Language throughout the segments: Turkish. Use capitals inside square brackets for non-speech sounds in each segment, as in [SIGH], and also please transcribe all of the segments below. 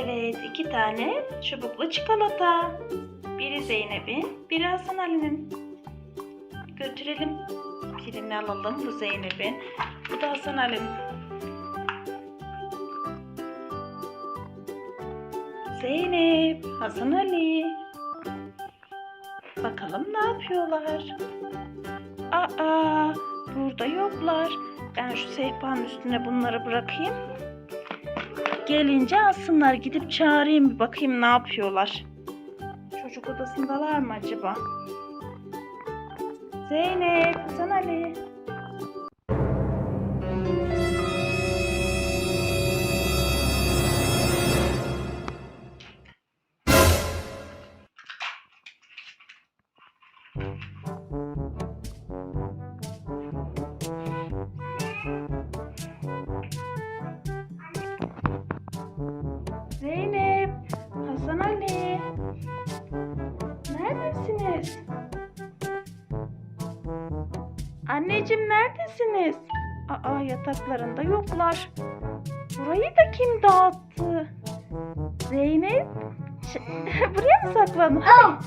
Evet, iki tane çubuklu çikolata. Biri Zeynep'in, biri Hasan Ali'nin. Götürelim. Birini alalım. Bu Zeynep'in. Bu da Hasan Ali'nin. Zeynep, Hasan Ali. Bakalım ne yapıyorlar? Aa, burada yoklar. Ben şu sehpanın üstüne bunları bırakayım. Gelince alsınlar. Gidip çağırayım bir bakayım ne yapıyorlar. Çocuk odasındalar mı acaba? Zeynep, Hasan Ali. Anneciğim neredesiniz? Aa yataklarında yoklar. Burayı da kim dağıttı? Zeynep, [LAUGHS] buraya mı saklandın? Hadi.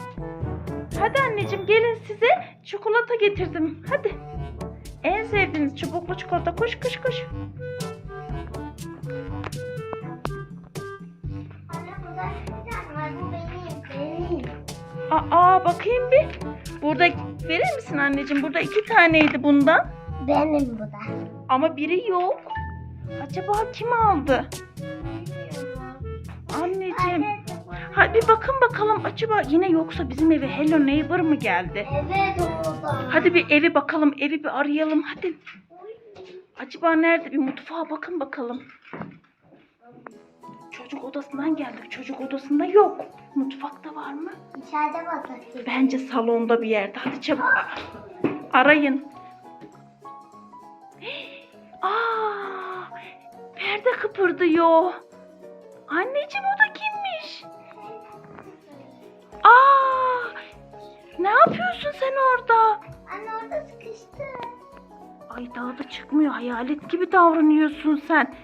Hadi anneciğim gelin size çikolata getirdim. Hadi. En sevdiğiniz çubuklu çikolata. Koş koş koş. Anne burada bir tane var. Bu benim. Benim. Aa bakayım bir. Burada verir misin anneciğim? Burada iki taneydi bundan. Benim bu da. Ama biri yok. Acaba kim aldı? Anneciğim. Hadi bir bakın bakalım acaba yine yoksa bizim eve Hello Neighbor mı geldi? Evet orada. Hadi bir evi bakalım, evi bir arayalım hadi. Acaba nerede? Bir mutfağa bakın bakalım. Çocuk odasından geldik. Çocuk odasında yok. Mutfakta var mı? İçeride bakın. Bence salonda bir yerde. Hadi çabuk arayın. [GASPS] Aa, perde kıpırdıyor. Anneciğim o da kimmiş? Aa, ne yapıyorsun sen orada? Anne orada sıkıştı. Ay daha da çıkmıyor. Hayalet gibi davranıyorsun sen.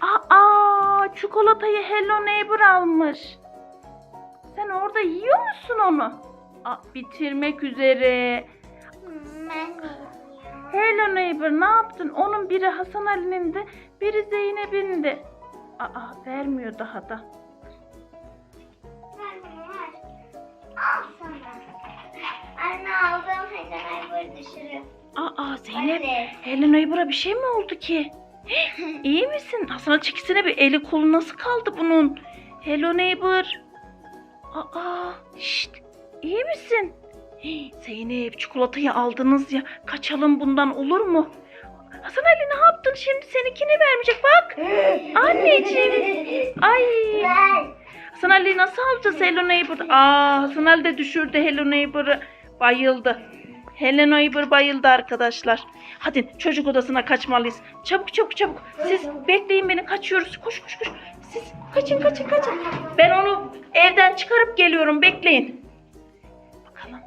Aa, çikolatayı Hello Neighbor almış. Sen orada yiyor musun onu? Aa, bitirmek üzere. Hello Neighbor ne yaptın? Onun biri Hasan Ali'nin de biri Zeynep'in de. Aa vermiyor daha da. Anne aldım. Hadi böyle düşürüp. Aa Zeynep Anne. Hello Neighbor'a bir şey mi oldu ki? İyi misin? Hasan'a çekisine bir eli kolu nasıl kaldı bunun? Hello Neighbor. Aa şşt iyi misin? Zeynep çikolatayı aldınız ya kaçalım bundan olur mu? Hasan Ali ne yaptın şimdi seninkini vermeyecek bak. [LAUGHS] Anneciğim. Ay. Hasan Ali nasıl alacağız Hello Neighbor? Aa Hasan Ali de düşürdü Hello Neighbor'ı. Bayıldı. Hello Neighbor bayıldı arkadaşlar. Hadi çocuk odasına kaçmalıyız. Çabuk çabuk çabuk. Siz bekleyin beni kaçıyoruz. Koş koş koş. Siz kaçın kaçın kaçın. Ben onu evden çıkarıp geliyorum. Bekleyin. Bakalım.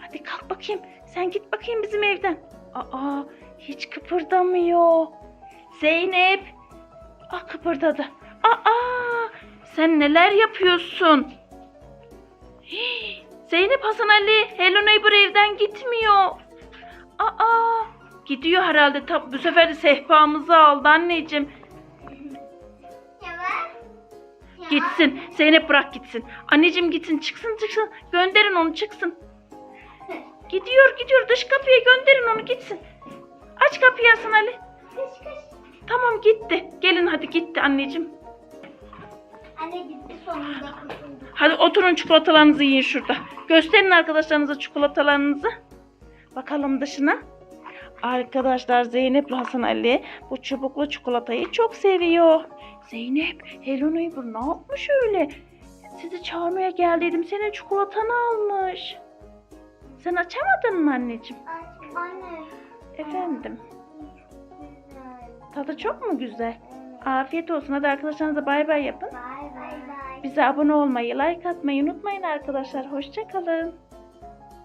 Hadi kalk bakayım. Sen git bakayım bizim evden. Aa hiç kıpırdamıyor. Zeynep. Ah kıpırdadı. Aa sen neler yapıyorsun? Hii, Zeynep Hasan Ali Hello Neighbor evden gitmiyor. Aa gidiyor herhalde. Tab bu sefer de sehpamızı aldı anneciğim. Gitsin. Zeynep bırak gitsin. Anneciğim gitsin. Çıksın çıksın. Gönderin onu çıksın. Gidiyor gidiyor. Dış kapıya gönderin onu gitsin. Aç kapıyı Hasan Ali. Tamam gitti. Gelin hadi gitti anneciğim. Anne gitti sonunda kurtuldu. Hadi oturun çikolatalarınızı yiyin şurada. Gösterin arkadaşlarınıza çikolatalarınızı. Bakalım dışına. Arkadaşlar Zeynep Hasan Ali bu çubuklu çikolatayı çok seviyor. Zeynep, Hello Neighbor ne yapmış öyle? Sizi çağırmaya geldiydim. Senin çikolatanı almış. Sen açamadın mı anneciğim? Ay, Anne. Efendim. Tadı çok mu güzel? Afiyet olsun. Hadi arkadaşlarınıza bay bay yapın. Bay bay bay. Bize abone olmayı, like atmayı unutmayın arkadaşlar. Hoşçakalın.